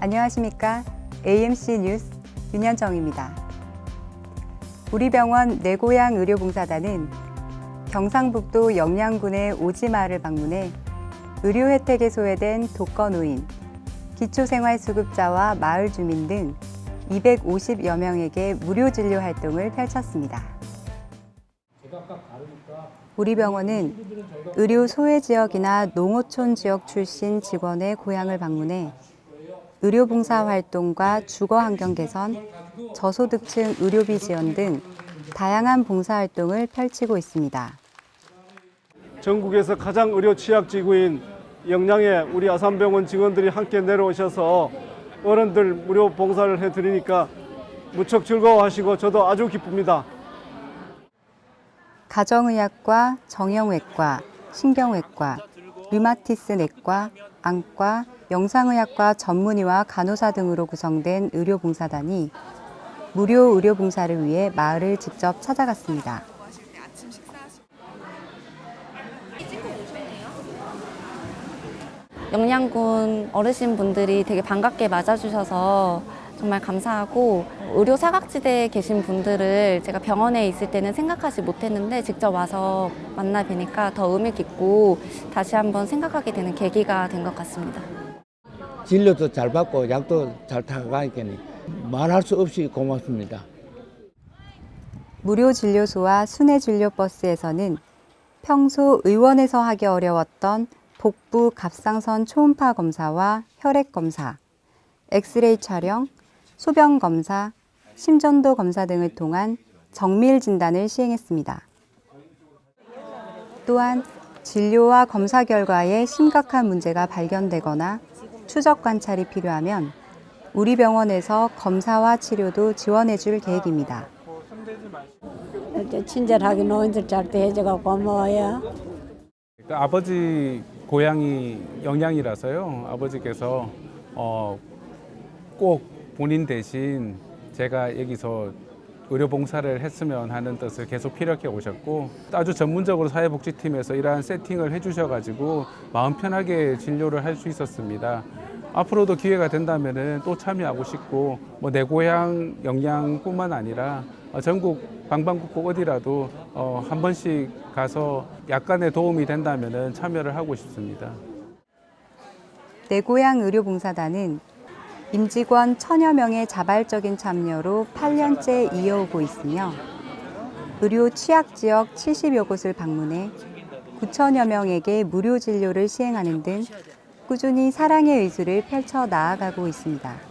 안녕하십니까. AMC 뉴스 윤현정입니다. 우리 병원 내 고향 의료봉사단은 경상북도 영양군의 오지마을을 방문해 의료 혜택에 소외된 독거노인, 기초생활수급자와 마을 주민 등 250여 명에게 무료 진료 활동을 펼쳤습니다. 우리 병원은 의료 소외 지역이나 농어촌 지역 출신 직원의 고향을 방문해 의료 봉사 활동과 주거 환경 개선, 저소득층 의료비 지원 등 다양한 봉사 활동을 펼치고 있습니다. 전국에서 가장 의료 취약 지구인 영양에 우리 아산병원 직원들이 함께 내려오셔서 어른들 무료 봉사를 해드리니까 무척 즐거워하시고 저도 아주 기쁩니다. 가정의학과, 정형외과, 신경외과, 류마티스 내과, 안과, 영상의학과 전문의와 간호사 등으로 구성된 의료봉사단이 무료 의료봉사를 위해 마을을 직접 찾아갔습니다. 영양군 어르신분들이 되게 반갑게 맞아주셔서 정말 감사하고 의료 사각지대에 계신 분들을 제가 병원에 있을 때는 생각하지 못했는데 직접 와서 만나 뵈니까 더 의미 깊고 다시 한번 생각하게 되는 계기가 된 것 같습니다. 진료도 잘 받고 약도 잘 타가니까 말할 수 없이 고맙습니다. 무료 진료소와 순회 진료 버스에서는 평소 의원에서 하기 어려웠던 복부 갑상선 초음파 검사와 혈액 검사, 엑스레이 촬영, 소변 검사, 심전도 검사 등을 통한 정밀 진단을 시행했습니다. 또한 진료와 검사 결과에 심각한 문제가 발견되거나 추적 관찰이 필요하면 우리 병원에서 검사와 치료도 지원해 줄 계획입니다. 친절하게 노인들 잘 대해줘가 고마워요. 그 아버지 고향이 영양이라서요. 아버지께서 어, 꼭 본인 대신 제가 여기서 의료 봉사를 했으면 하는 뜻을 계속 피력해 오셨고 아주 전문적으로 사회복지팀에서 이러한 세팅을 해주셔가지고 마음 편하게 진료를 할 수 있었습니다. 앞으로도 기회가 된다면은 또 참여하고 싶고 뭐 내 고향 영양뿐만 아니라 어, 전국 방방곡곡 어디라도 어, 한 번씩 가서 약간의 도움이 된다면은 참여를 하고 싶습니다. 내 고향 의료봉사단은 임직원 천여 명의 자발적인 참여로 8년째 이어오고 있으며 의료 취약 지역 70여 곳을 방문해 9천여 명에게 무료 진료를 시행하는 등 꾸준히 사랑의 의술을 펼쳐 나아가고 있습니다.